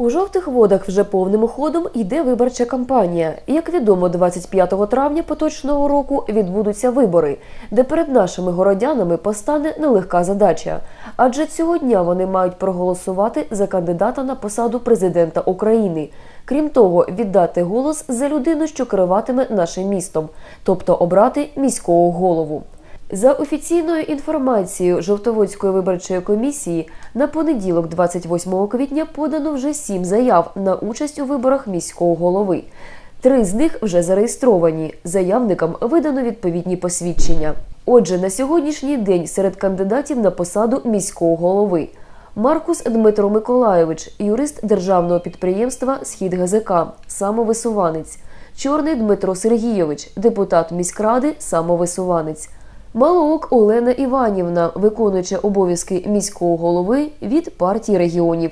У жовтих водах вже повним ходом йде виборча кампанія. Як відомо, 25 травня поточного року відбудуться вибори, де перед нашими городянами постане нелегка задача. Адже цього дня вони мають проголосувати за кандидата на посаду президента України. Крім того, віддати голос за людину, що керуватиме нашим містом, тобто обрати міського голову. За офіційною інформацією Жовтоводської виборчої комісії, на понеділок, 28 квітня, подано вже сім заяв на участь у виборах міського голови. Три з них вже зареєстровані. Заявникам видано відповідні посвідчення. Отже, на сьогоднішній день серед кандидатів на посаду міського голови Маркус Дмитро Миколайович, юрист державного підприємства Схід ГЗК, самовисуванець. Чорний Дмитро Сергійович, депутат міськради, самовисуванець. Малоок Олена Іванівна, виконуюча обов'язки міського голови від партії регіонів.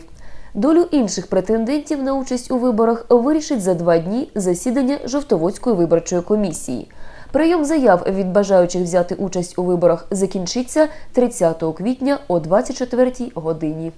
Долю інших претендентів на участь у виборах вирішить за два дні засідання Жовтоводської виборчої комісії. Прийом заяв від бажаючих взяти участь у виборах закінчиться 30 квітня о 24 годині.